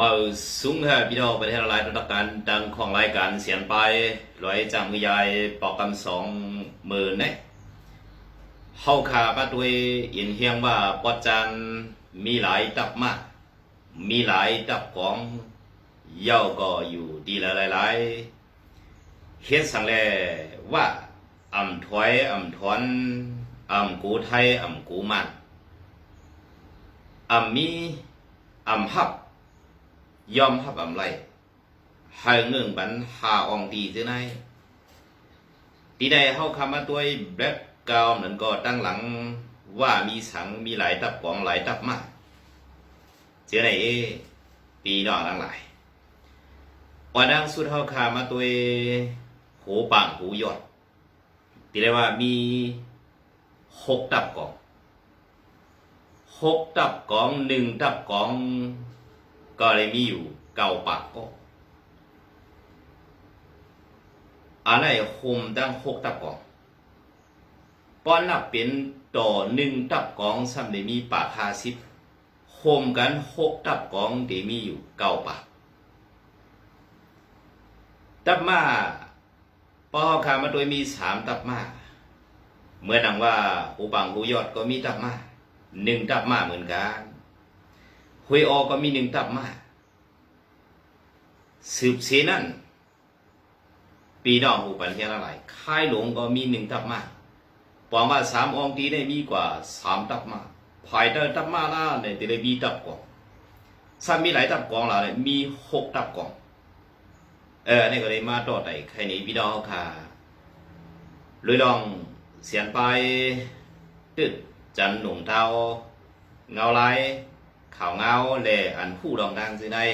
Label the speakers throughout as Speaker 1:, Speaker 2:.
Speaker 1: มาสูงค่ะพี่น้องประเทศอะไรระดับการดังของรายการเสียนไปร้อยจำมือยายปอกกำสองหมื่นเนี่ยเฮาขามาด้วยอินเฮียงว่าปอจันมีหลายตับมาก มีหลายตับของเย่าก็อยู่ดีละหลายๆเฮ็ดสังแลว่าอ่ำถอยอ่ำถอนอ่ำกูไทยอ่ำกูมันอ่ำมีอ่ำฮับ ยอมฮับอำไรให้เงินบันหาอองตีซื้อไหนตีใดเฮาคำมาตัวแบล็กกาวนั่นก็ตั้งหลังว่ามีสังมีหลายตับกองหลายตับมากเจ้าไหนเอปีนอกทั้งหลายวันดังสุดเฮาคามาตัวหูปังหูยอดตีได้ว่ามีหกตับกองหกตับกองหนึ่งตับกอง ก็เลยมีอยู่เก้าปากก็อะไรโฮมดังหกตับกองป้อนนับเป็นต่อหนึ่งตับกองซ้ำได้มีปากห้าสิบโฮมกันหกตับกองได้มีอยู่เก้าปากตับมาปอคามาโดยมีสามตับมาเมื่อดังว่าหูปังหูยอดก็มีตับมาหนึ่งตับมาเหมือนกัน หวยออกก็มีหนึ่งตับมาสืบเสนั่นปีนอกหูปันเทียนอะไรค่ายหลวงก็มีหนึ่งตับมาปองว่าสามองค์ทีได้มีกว่าสามตับมาภายใต้ตับมาล่าเนี่ยจะได้มีตับกองถ้ามีหลายตับกองล่ะเนี่ยมีหกตับกอง เออนี่ก็เลยมาต่อไต่ใครนี้พี่น้องค่ะเลยลองเสียนไปตึดจันหนุ่มเทาเงาไหล ข่าวเงาแลอันผู้ดองดังสิได้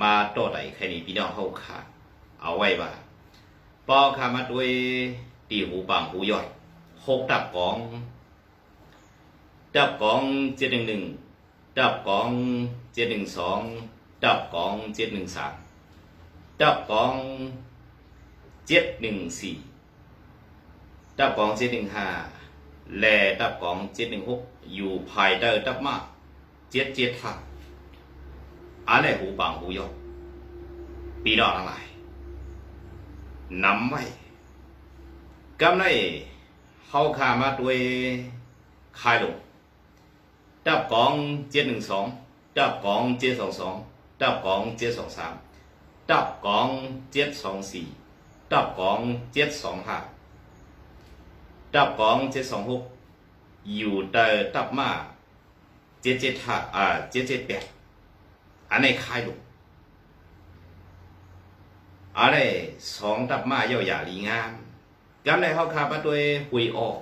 Speaker 1: มาโตไต่แค่นี้พี่น้องเฮาค่ะ เอาไว้ว่าปอขามาด้วยตีหูปังหูยอดหกดับกอง ดับกองเจ็ดหนึ่งหนึ่งดับกองเจ็ดหนึ่งสองดับกองเจ็ดหนึ่งสามดับกองเจ็ดหนึ่งสี่ดับกองเจ็ดหนึ่งห้าแลดับกองเจ็ดหนึ่งหกอยู่ภายใต้ดับมาก เจ็ดเจ็ดหักอะไรหูปังหูยอดปีนอกทั้งหลายนำไว้กำไรเฮาขามาด้วยคายลงดับกองเจ็ดหนึ่งสองดับกองเจ็ดสองสองดับกองเจ็ดสองสามดับกองเจ็ดสองสี่ดับกองเจ็ดสองห้าดับกองเจ็ดสองหกอยู่แต่ดับมา เจ็ดเจ็ดห้าอ่าเจ็ดเจ็ดแปดอันไหนคายลูกอันไหนสองตับมาเยาวหยาลีงามกำในเขาขามาด้วยหุยออก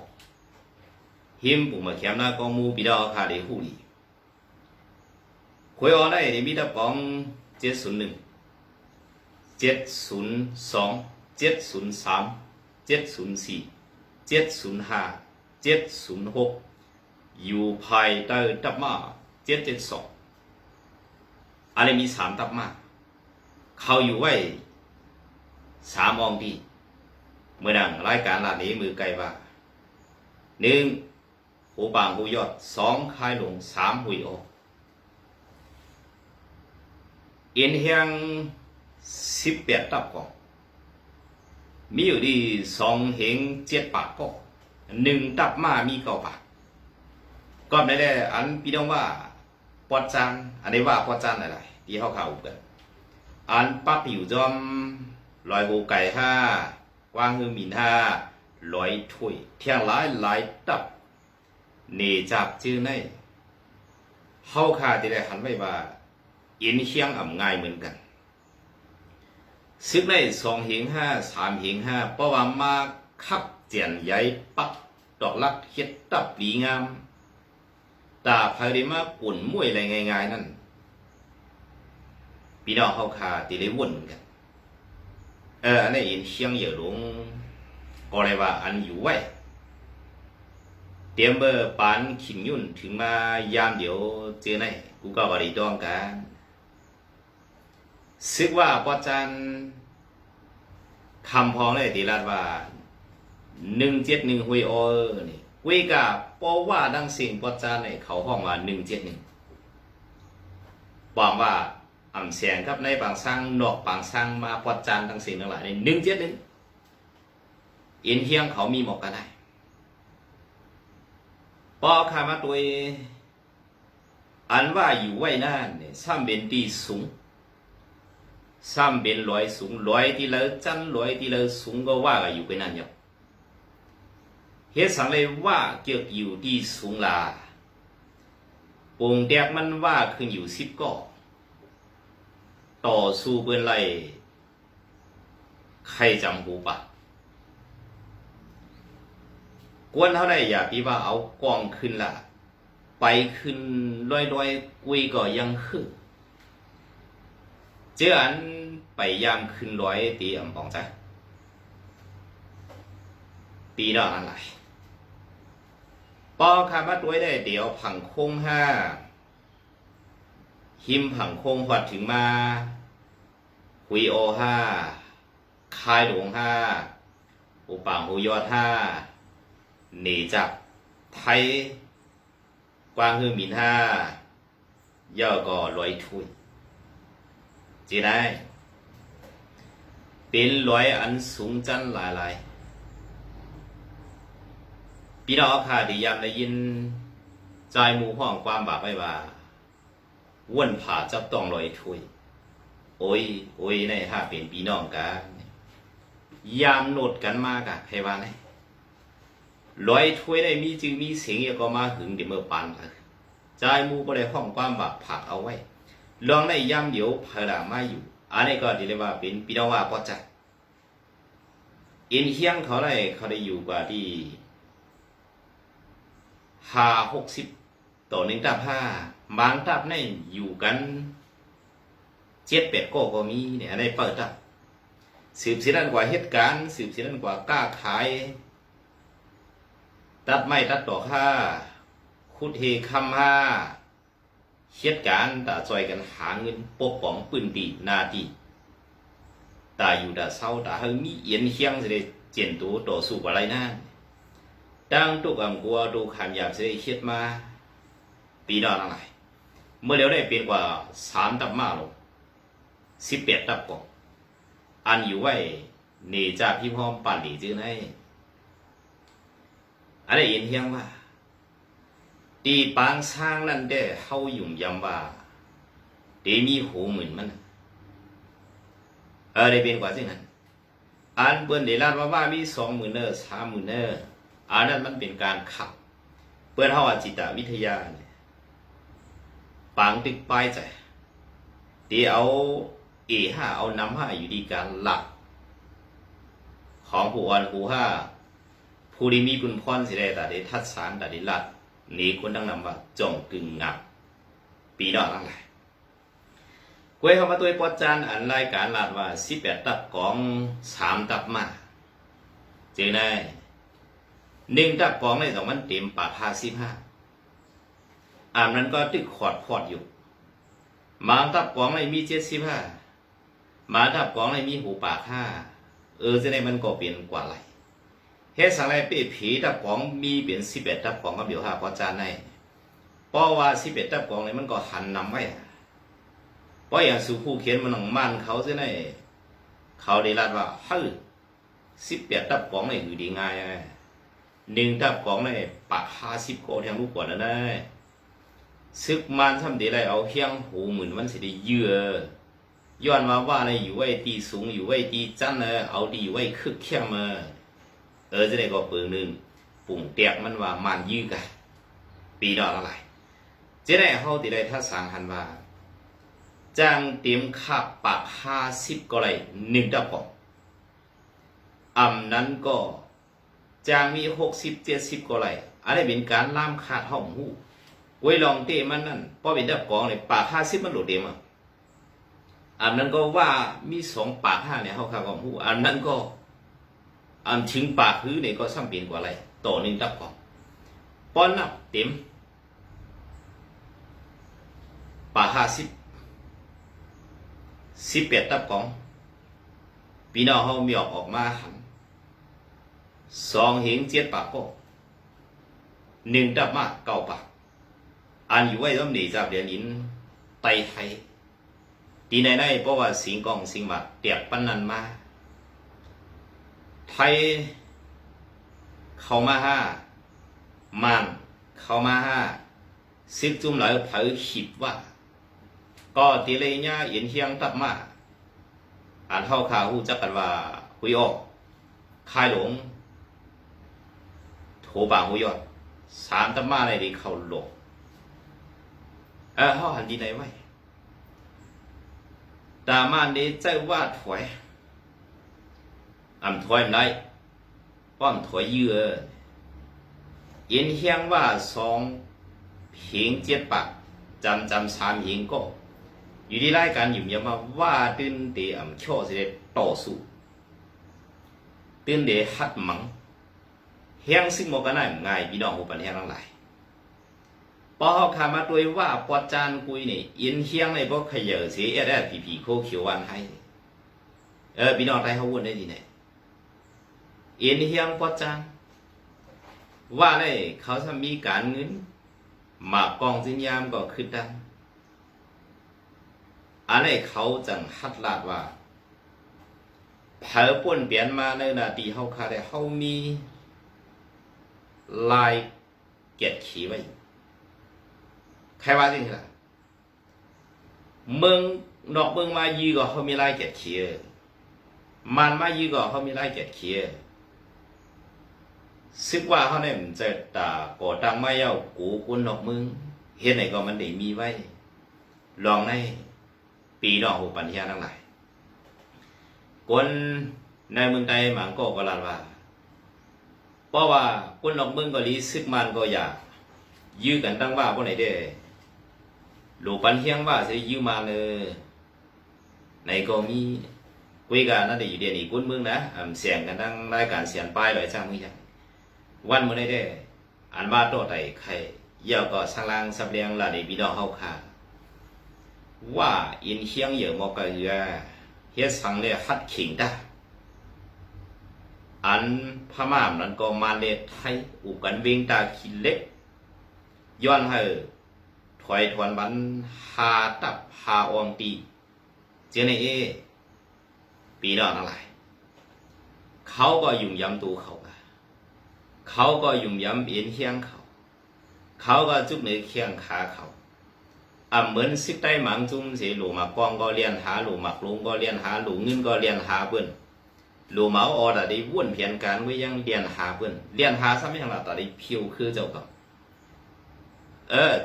Speaker 1: หิมปุ่มมาเขียมหน้ากองมูปีดอคาเดหูลีหุยออกได้มีตับกองเจ็ดศูนย์หนึ่งเจ็ดศูนย์สองเจ็ดศูนย์สามเจ็ดศูนย์สี่เจ็ดศูนย์ห้าเจ็ดศูนย์หก อยู่ภายใต้ตับมาเจ็ดเจ็ดสองอะไรมีสามตับมาเขาอยู่ไว้สามองดีเมื่อดังรายการลานี้มือไกลว่าหนึ่งหูบางหูยอดสองคายหลงสามหุยออกเอ็นเฮียงสิบแปดตับกองมีอยู่ดีสองเหงเจ็ดปากก็หนึ่งตับมามีเก้าปาก ก็ไม่ได้อันพี่น้องว่าปอดจันอันนี้ว่าปอดจันอะไรที่เขาข่าวกันอันปักอยู่จอมลอยโบไก่ห้ากว้างฮือมินห้าลอยถ้วยเที่ยงหลายหลายตับเนจับชื่อในเขาขาที่ได้หันไว้ว่าอินเชียงอ่ำง่ายเหมือนกันซึกได้สองเหงห้าสามเหงห้าเพราะว่ามาคับเจียนใหญ่ปักดอกลักเฮ็ดตับหลีงาม ตาภายได้มาปุ่นมวยอะไรง่ายๆนั่นพี่น้องเขาคาตีได้วุ่นกันเอออันนี้อินเชียงเหยื่อหลงก็เลยว่าอันอยู่ไว้เตรียมเบอร์ปานขิงยุ่นถึงมายามเดี๋ยวเจอไหนกูก็บริดองกันซึกว่าปอจันคำพองเลยตีรัดว่าหนึ่งเจ็ดหนึ่งหุยโอนี่กุยกา ปอว่าดังสิ่งปอจานในเขาห้องว่าหนึ่งเจ็ดหนึ่งบอกว่าอ่ำแสงครับในบางสร้างนอกบางสร้างมาปอจานทั้งสิ่งทั้งหลายในหนึ่งเจ็ดหนึ่งอินเฮียงเขามีหมอกกันได้ปอขามาตัวอันว่าอยู่ไว้นั่นเนี่ยซ้ำเป็นตีสูงซ้ำเป็นร้อยสูงร้อยที่เลอจันร้อยที่เลอสูงก็ว่ากันอยู่ไปนั่นอยู่ เฮ็ดสังเลยว่าเกี่ยวอยู่ที่สูงลาปงแดกมันว่าขึ้นอยู่สิบก่อต่อสู้เปืนไรใครจำหูปะกวนเท่าไรอย่าพี่ว่าเอากองขึ้นละไปขึ้นลอยลอยๆกุยก็ยังคือเจออันไปยามขึ้นร้อยตีอำปองใจตีดอกอะไร ปอคามาตัวได้เดี๋ยวผังโค้งห้าหิมผังโค้งหอดถึงมาหุยโอห้าคายหลวงห้าอุปังหูยอดห้าหนีจากไทยกวางฮือมินห้าย่อก็ร้อยทุยจีได้เป็นร้อยอันสูงจันหลายๆ พี่น้องค่ะที่ยามได้ยินใจมูห้องความบาปไว้ว่าว่นผ่าจับต้องลอยถ้วยโอ้ย โอ้ยในห้าเป็นพี่น้องกันยามโนดกันมากอะใครว่าไงลอยถ้วยได้มีจึงมีเสียงอย่าก็มาหึงเดี๋ยวเมื่อปานเลยใจมูก็ได้ห้องความบาปผักเอาไว้ ลองได้ยามเดี๋ยวเพลามาอยู่ อันนี้ก็ที่เรียกว่าเป็นพี่น้องว่าพอใจเอ็นเฮียงเขาได้เขาได้อยู่กว่าที่ หาหกสิบต่อหนึ่งตับห้าบางตับในอยู่กันเจ็ดแปดก็ก็มีเนี่ยในเปิดตับสืบสียนันกว่าเหตุการณ์สืบสียนันกว่ากล้าขาย ตัดไม้ตัดดอกห้าคุดเฮคำห้าเหตุการณ์ตาจอยกันหาเงินปกป้องปืนตีนาทีตาอยู่ตาเศร้าตาเฮงมีเอียนเคียงจะได้เจียนตัวต่อสู้อะไรนั่น đang tụ ẩm của tụ khảm giảm sẽ khiết ma ปีดอนอะไรเมื่อเร็วได้เปลี่ยนกว่าสามตับมาลงสิบแปดตับกว่าอันอยู่ไว้หนีจากพี่พ้อมปั่นหนีจื้อในอะไรเอ็นเฮียงว่าตีปางสร้างนั่นได้เฮาหยุ่มยำว่าเดมีหูเหมือนมันเออได้เป็นกว่าสินั้นอันเปิ้นได้ลาดว่าว่ามีสองหมื่นเนอร์สามหมื่นเนอร์ อันนั้นมันเป็นการขับเพื่อนเขาว่าจิตวิทยาเนี่ยปางตึกป้ายใจที่เอาเอห้าเอาน้ำห้าอยู่ดีการหลัก ของผู้อ่อนผู้ห้าผู้ที่มีบุญพรสิได้แต่ได้ทัดสารแต่ได้หลัดนีคนทั้งนำว่าจงกึ่งงับ ปีดอกทั้งหลายกวยเข้ามาตัวปอดจานอันรายการลาดว่าสิบแปดตับของสามตับมา เจอได้ หนึ่งตับกองในสองมันเต็มปากห้าสิบห้าอ่านนั้นก็ตึกขอดพอดอยู่มาตับกองในมีเจ็ดสิบห้ามาตับกองในมีหูปากห้าเออจะได้มันก็เปลี่ยนกว่าไรเฮ็ดสังไรเป้ผีตับกองมีเปลี่ยนสิบเอ็ดตับกองก็เดี๋ยวห้าพอจานในเพราะว่าสิบเอ็ดตับกองในมันก็หันนำไว้เพราะอย่างสุผู้เขียนมันหนังมันเขาจะได้เขาได้รัดว่าเฮ้ยสิบแปดตับกองในอยู่ดีง่ายไง หนึ่งทับของในปากห้าสิบโกแทงลูกกว่าแล้วนะซึกมันทำดีไรเอาเฮียงหูเหมือนมันสิได้เยื่อย้อนมาว่าในอยู่ไว้ตีสูงอยู่ไว้ตีจันเนอเอาดีไว้คึกเขี้ยมมาเออจะได้ก็เปิงหนึ่งปุ่งเตียกมันว่ามันยื้อกันปีดอกอะไรจะได้เขาตีได้ถ้าสั่งหันว่าจ้างเตรียมขับปากห้าสิบก็ไรหนึ่งทับของอำนั้นก็ จางมีหกสิบเจ็ดสิบก็ไรอันนี้เป็นการล่ามขาดห้องหูไว้ลองเตะมันนั่นพอเป็นดับกองเลยปากห้าสิบมันโหลดเต็มอะอันนั้นก็ว่ามีสองปากห้าเนี่ยเขาขาดห้องหูอันนั้นก็อันถึงปากพื้นเนี่ยก็ซ้ำเปลี่ยนกว่าไรต่อหนึ่งดับกองป้อนนับเต็มปากห้าสิบสิบแปดดับกองพี่น้องเขามีออกออกมาหัน สองเหงเจ็ดปากก็หนึ่งดับมากเก้าปากอันอยู่ไว้ต้องหนีจากเดียนอินไตไทยตีในในเพราะว่าสิงกองสิงมาเตียกปั้นนันมา ไทย เข้ามาห้ามันเข้ามาห้าสิบจุ่มหลายเผยคิดว่า ก็ตีเลยเนี่ยเย็นเฮียงตับมาอ่านเท่าข่าวหูจักกันว่าหุยออกคายหลง โถบางหุยอด สามตับมาในดีเขาหลงเออเขาหันดีไหนไว้ดามันนี้ใจว่าถวยอ่ำถวยไม่ได้ป้อมถอยเยือย็นเฮียงว่าสองเพียงเจ็ดปากจำจำสามเพียงก็ อยู่ที่รายการอยู่ยังมาว่าตื่นเตอ่ำช่อเสด็จต่อสู้ตื่นเดฮัดมัง เฮียงซึ่งโมกันได้ง่ายพี่น้องหูปันเฮียงทั้งหลายพอเขาขามาด้วยว่าปอดจานกุยนี่เย็นเฮียงในบ่ขยเสียได้ผีผีโคเขียววันให้เออพี่น้องไทยเขาวุ่นได้ดีไหนเอ็นเฮียงปอดจางว่าเลยเขาจะมีการเงินหมากกองสินยามก็คือดังอันนี้เขาจังฮัดลาดว่าเผอป่นเปลี่ยนมาในนาทีเขาคาได้เขามี ลายเกียรติขีไว้ ใครว่าจริงล่ะเมืองนอกเมืองมายีก็เขามีลายเกียรติขีมันมายีก็เขามีลายเกียรติขีซึกว่าเขาเนี่ยมันจะตาก่อตังไม่เย้ากูกุนดอกมึงเฮ็ดไหนก็มันได้มีไว้ ลองในปีดอกหูปัญญาทั้งหลายคนในเมืองไทยหมังก็กลาดว่า เพราะว่าคนดอกมึงก็ลีซึกมันก็อยากยื้อกันตั้งว่าพวกไหนเด้หลูปันเฮียงว่าจะยื้อมาเลยในก็มีคุยกันนั่นได้อยู่เดียวนี่กุ้นมึงนะเสียงกันตั้งรายการเสียงป้ายเลยจ้างมึงจ้ะวันมื่อได้ได้อันว่าโตไตไข่เยี่ยวก็สังลางสับเลียงละในพี่น้องเฮาค่ะว่าอินเฮียงเยื่มอกะเอือเฮ็ดสังเลยฮัดขิงได้ อันพม่ามนั้นก็มาเลไทยอุกันเวงตาขินเล็ก ย้อนให้ถอยถวนบันหาตับหาอองตีเจเนเอ ปีนองทั้งหลายเขาก็ยุ่งย้ำตัวเขาเขาก็ยุ่มย้ำเอ็นเคียงเขา เขาก็จุกเหนือเคียงขาเขาอะเหมือนสิใต้หมังจุ้มเสียหลูมากองก็เลียนหาหลูมักลุงก็เลียนหาหลูเงินก็เลียนหาเปิ้น ลูเมาออดได้ว่นเพียนการไว้ยังเลียนหาเปิ้นเลียนหาซ้ำยังละตอนนี้ผิวคือเจ้าก็เออ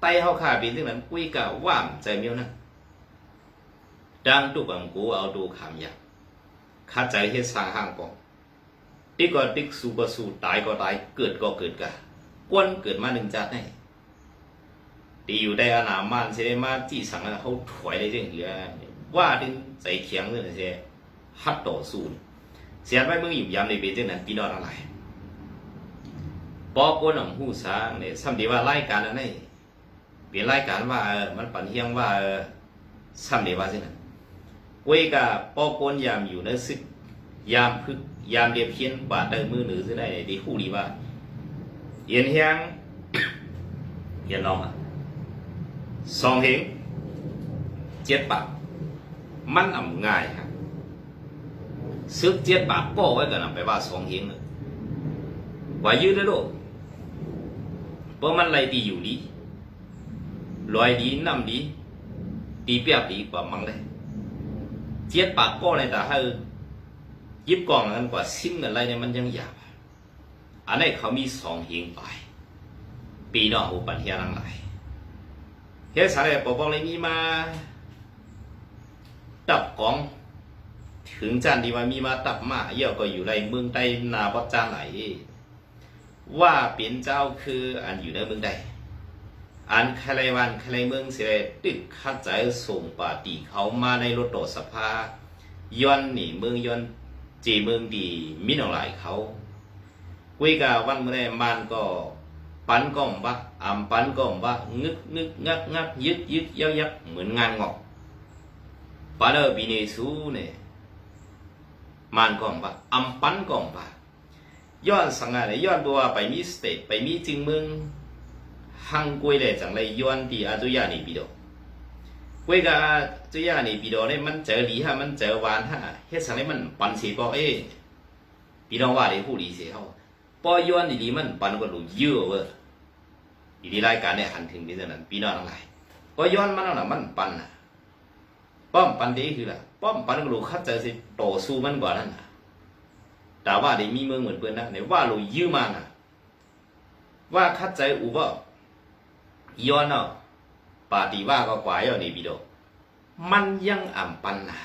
Speaker 1: ไต้เฮาขาปีนึงนั้นกุ้ยกะว่ามใจเมียวนะดังตุกังกูเอาดูขามยาข้าใจเฮ็ดสางห้างกองติ๊กก็ติ๊กสู้ก็สู้ตายก็ตายเกิดก็เกิดกะกวนเกิดมาหนึ่งจัดให้ตีอยู่ได้อาณามันเสได็มาจี้สังเขาถอยได้เรื่องเหือว่าดึงใจเขียงเลยเส ฮัดต่อสู้เสียไปมึงอยู่ยามในเบเจนั้นพี่น้องอะไรปอกวนของหูสางเนี่ยซ้ำดีว่าไล่การอะไรเปลี่ยนไล่การว่ามันปันเฮียงว่าซ้ำดีว่าสินะเวกาปอกวนยามอยู่ในซึกยามพึกยามเดียบเพียนบาดเดิมือหรือจะได้ดีคู่ดีว่าเย็นเฮียงเย็นน้องอะสองเหงเจ็ดปากมันอ่ำง่ายครับ ซึกเจ็ดปากป้อไว้กันไปว่าสองเหงว่ายืดได้โลกเพราะมันไรดีอยู่ดีลอยดีน้ำดีดีเปียกดีกว่ามังเลยเจ็ดปากป้อในแต่ให้ยิบกล่องกันกว่าซิมอะไรเนี่ยมันยังหยาบอันนี้เขามีสองเฮงไปปีนอกหูปันเทียนังไหลเฮ็ดสาเลยปกป้องเลยมีมาตับกอง ถึงจานดีว่ามีมาตับมาเยี่ยวก็อยู่ในเมืองใต้นาบจาไหนว่าเป็นเจ้าคืออันอยู่ในเมืองใดอันใครวันใครเมืองเสียตึกคัดใจส่งปาตีเขามาในรถโดสภาย้อนหนีเมืองย้อนจีเมืองดีมิหนอหลายเขากุยกาวันเมื่อมันก็ปันก้อมบะอ่ำปันก้อมบะงึกงึกงักงักยึดยึดยักยักเหมือนงานงอกปาเลอบีเนซูเนี่ย มันก่อนปะอัมปันก่อนปะย้อนสังหารย้อนบัวไปมีสเตทไปมีจริงมึงฮังกวยเลยจังเลยย้อนที่อาจุยานี่ปีดอกกวยกับอาจุยานี่ปีดเนี่ยมันเจอหลีฮะมันเจอวานฮะเฮ็ดสังเลยมันปันเสียบอกเอ้พี่น้องว่าเลยผู้หลีเสียเขาปอย้อนดีดีมันปันก็หลุเยอะเว้ยอีดีรายการเนี่ยหันถึงนี่เท่านั้นพี่น้องทั้งหลายปอย้อนมันเอาหน่ะมันปันน่ะ ป้อมปันดีคือล่ะป้อมปันก็รู้คัดเจอสิต่อสู้มันกว่านั้นน่ะแต่ว่าได้มีเมืองเหมือนเปิ้นนะเนี่ยว่าเรู้ยื้อมาน่ะ ว่าคัดใจอุบย้อนเนาะปาติว่าก็กว่าย่อนี่ပြီးတော့มันยังอ่ำปันน่ะ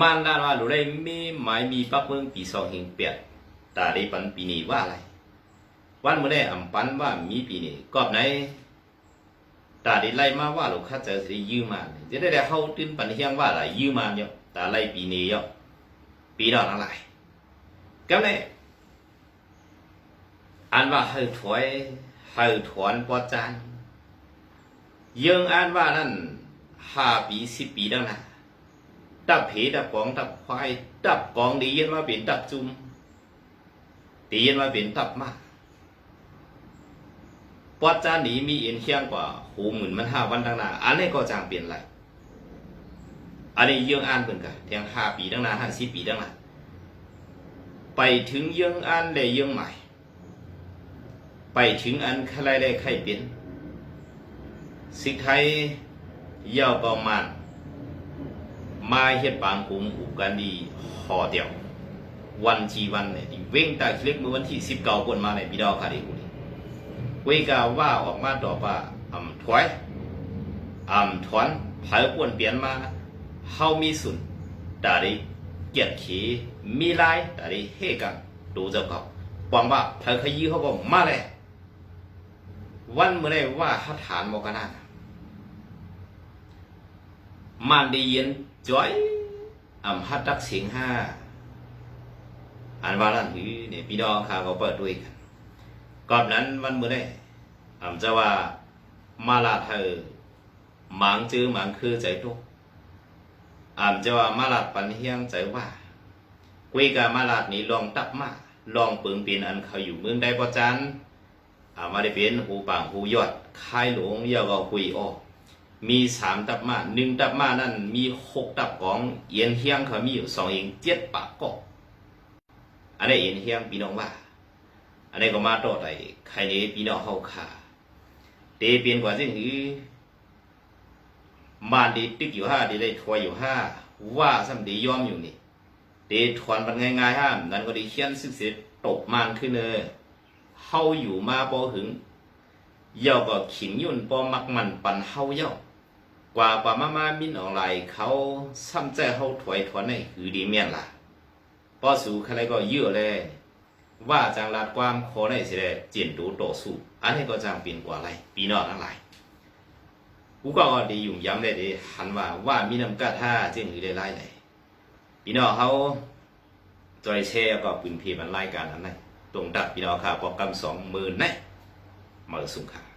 Speaker 1: มันน่าว่ารู้ได้มีหมายมีปักเมืองปีสองหิงเปียดตาได้ปันปีนี้ว่าอะไร วันเมื่อได้อ่ำปันว่ามีปีนี้กอบไหน ตาได้ไล่มาว่าเราคัดใจสิยืมมาจะได้ได้เข้าตื้นปันเฮียงว่าอะไรยืมมาเนี่ยตาไล่ปีนี้เนาะปีดอกทั้งหลายก็เลยอันว่าเฮาถอยเฮาถอนปอจานยังอ่านว่านั่นห้าปีสิบปีแล้วนะดับเพดับกองดับควายดับกองดีเย็นมาเป็นดับจุ่มดีเย็นมาเป็นดับมาก ปอจานนี้มีเอ็นเคียงกว่าหูหมื่นมันห้าวันตั้งนาอันนี้ก็จางเปลี่ยนไรอันนี้ยังอ่านเพิ่นกันเทียงห้าปีตั้งนาห้าสิบปีตั้งนาไปถึงยังอ่านเลยยังใหม่ ไปถึงอันใครได้ใครเป็นสิไทยยาวประมาณมาเฮ็ดบางกลุ่มอุกันดีห่อเดียว วันจีวันเนี่ยเว้งตาคลิกเมื่อวันที่สิบเก้าคนมาในปีดาวคาดีกุนี เวกาว่าออกมาต่อว่าอ่ำถอยอ่ำถอนเผาป่วนเปลี่ยนมาเฮามีสุนตาดีเกียรขีมีลายตาดีเฮกันดูเจ้าเขาหวังว่าเผาขยี้เขาก็มาแล้ววันเมื่อไรว่าฮัฐานบอกนนะมันได้ยินจ้อยอ่ำฮัดดักเสียงห้าอันว่าลันหือเนี่ยพี่น้องข้าก็เปิดด้วยกันก่อนนั้นวันเมื่อไร อ่ำจะว่ามาลาเธอหมางจื้อหมางคือใจทุกอ่ำจะว่ามาลาปันเฮียงใจว่ากุยกามาลาดนี่ลองตับมาลองปิงปีนอันเขาอยู่เมืองใดประจันอามาได้เป็นหูปางหูยอดค่ายหลวงเย่าก็คุยออกมีสามตับมาหนึ่งตับมานั่นมีหกตับของเอียนเฮียงเขามีอยู่สองเองเจ็ดปากก็อันนี้เอียนเฮียงพี่น้องว่า อันนี้ก็มาต่อไดใครนี้พี่น้องเฮาขา เตเปลี่ยนกว่าจึงหือมานดีตึกอยู่ห้าดีได้ถวยอยู่ห้าว่าซ้ำดียอมอยู่นี่เดถอนมันง่ายๆห้ามนั้นก็ดีเขียนสึกเสร็จตกมานขึ้นเลยเฮาอยู่มาบ่หึงเย่าก็ขิงยุ่นบ่มักมันปันเฮาเย่ากว่าปามามามินออนไลน์เขาซ้ำใจเฮาถอยถอนในคือดีเมียนล่ะป้อสูใครก็เยอะเลย ว่าจังรัดความขอในสิได้เจียนดูต่อสู้อันนี้ก็จังเปลี่ยนกว่าไรปีนอทั้งหลายกูก็ดีอยู่ย้ำได้ดีหันว่าว่ามีน้ำกาท่าเจึงหรือได้ไล่เลยปีนอเขาจอยแช่ก็ปืนพีมันไล่การอันนั้นตรงดับพี่น้อค่ะปอกกำสองหมื่นนะมาสุ่มค่ะ